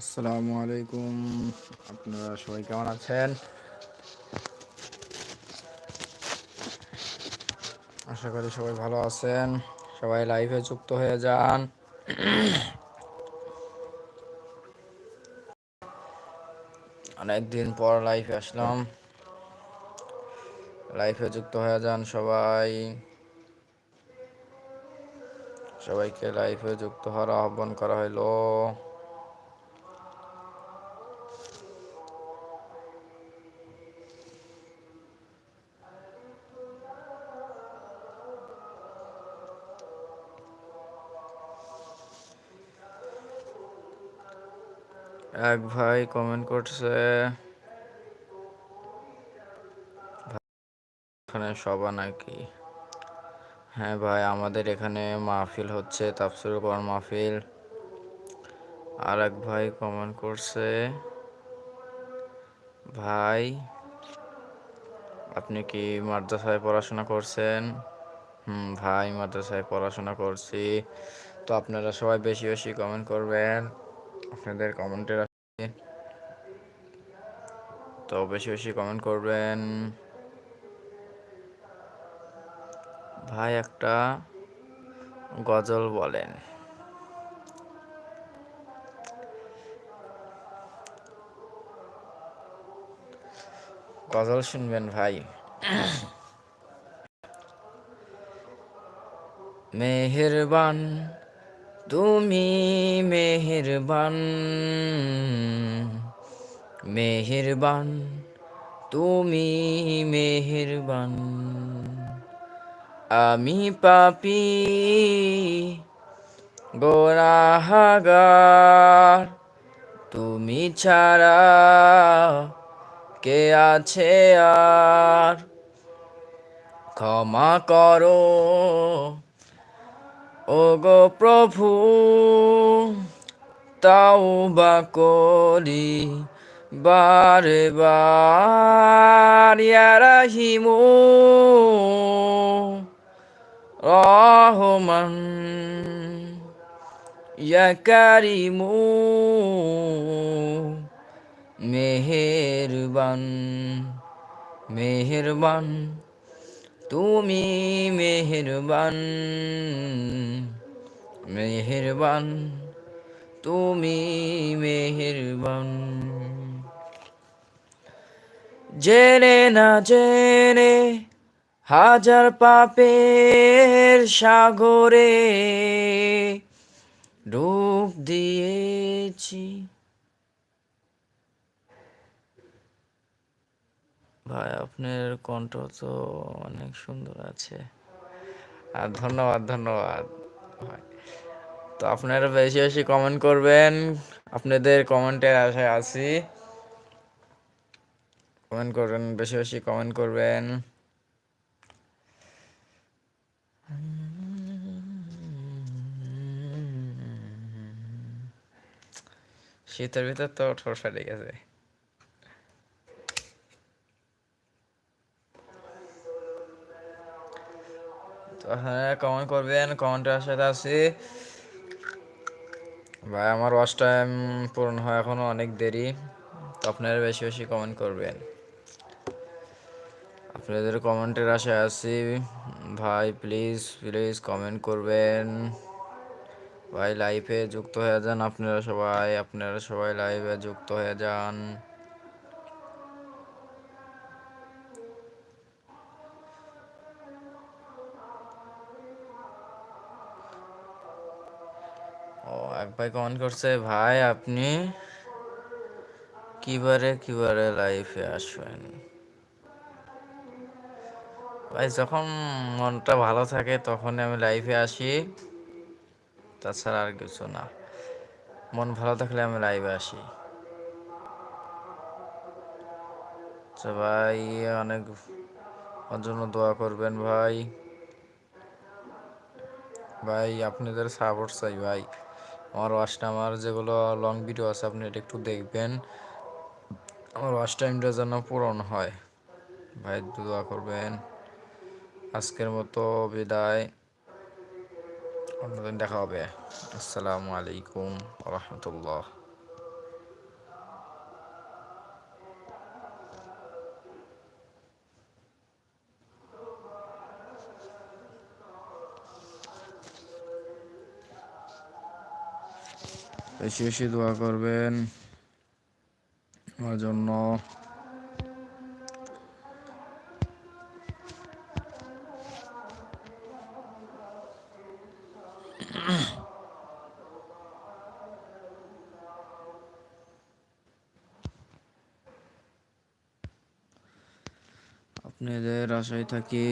আসসালামু আলাইকুম। আপনারা সবাই কেমন আছেন? আশা করি সবাই ভালো আছেন। সবাই লাইভে যুক্ত হয়ে যান। অনেকদিন পর লাইভে আসলাম। লাইভে যুক্ত হয়ে যান সবাই। সবাইকে লাইভে যুক্ত হওয়ার আহ্বান করা হলো। এক ভাই কমেন্ট করছে এখানে সবা নাকি? হ্যাঁ ভাই, আমাদের এখানে মাহফিল হচ্ছে তাফসির কর মাহফিল। আর এক ভাই কমেন্ট করছে, ভাই, আপনি কি মাদ্রাসায় পড়াশোনা করছেন? হুম ভাই, মাদ্রাসায় পড়াশোনা করছি। তো আপনারা সবাই বেশি বেশি কমেন্ট করবেন। আপনাদের কমেন্টের তো বেশি বেশি কমেন্ট করবেন। ভাই একটা গজল বলেন। গজল শুনবেন ভাই। মেহেরবান তুমি মেহেরবান মেহেরবান, তুমি মেহেরবান। আমি পাপি, গোনাহাগার, তুমি ছাড়া কে আছে আর? ক্ষমা করো ও গো প্রভু তাও বা করি বারে বার ইয়ারাহিমু রহমান ইয়া কারিমু মেহেরবান মেহেরবান। তুমি মেহেরবান মেহেরবান তুমি মেহেরবান। জেনে না জেনে হাজার পাপের সাগরে ডুব দিয়েছি। ভাই, আপনার কণ্ঠ তো অনেক সুন্দর আছে। আর ধন্যবাদ ধন্যবাদ। ভাই, তো আপনারা বেশি বেশি কমেন্ট করবেন। আপনাদের কমেন্টের আশায় আছি। কমেন্ট করবেন, বেশি বেশি কমেন্ট করবেন। শীতের ভিতর তো ঠোঁট ফেটে তো হ্যাঁ কমেন্ট করবেন কমেন্টের আশাতে আছি। ভাই, আমার ওয়াচ টাইম পূরণ হয় এখনও অনেক দেরি, তো আপনারা বেশি বেশি কমেন্ট করবেন। আপনাদের কমেন্টের আশায় আছি। ভাই প্লিজ প্লিজ কমেন্ট করবেন। ভাই লাইভে যুক্ত হয়ে যান আপনারা সবাই আপনারা সবাই লাইভে যুক্ত হয়ে যান। এক ভাই কমেন্ট করছে, ভাই, আপনি কিবারে কিবারে লাইফে আসবেন? ভাই, যখন মনটা ভালো থাকে তখন আমি লাইফে আসি। তাছাড়া আর কিছু না। মন ভালো থাকলে আমি লাইভে আসি। আচ্ছা ভাই, অনেক জন্য দোয়া করবেন, ভাই। ভাই, আপনাদের সাপোর্ট চাই, ভাই। আমার ওয়াশ আমার যেগুলো লং ভিডিও আছে, আপনি এটা একটু দেখবেন। আমার ওয়াশ টাইমটা যেন পূরণ হয়। ভাই দোয়া করবেন। আজকের মতো বিদায়। অন্যদিন দেখা হবে। আসসালামু আলাইকুম রহমতুল্লাহ। বেশি বেশি দোয়া করবেন আমার জন্য। আপনাদের আশায় থাকি।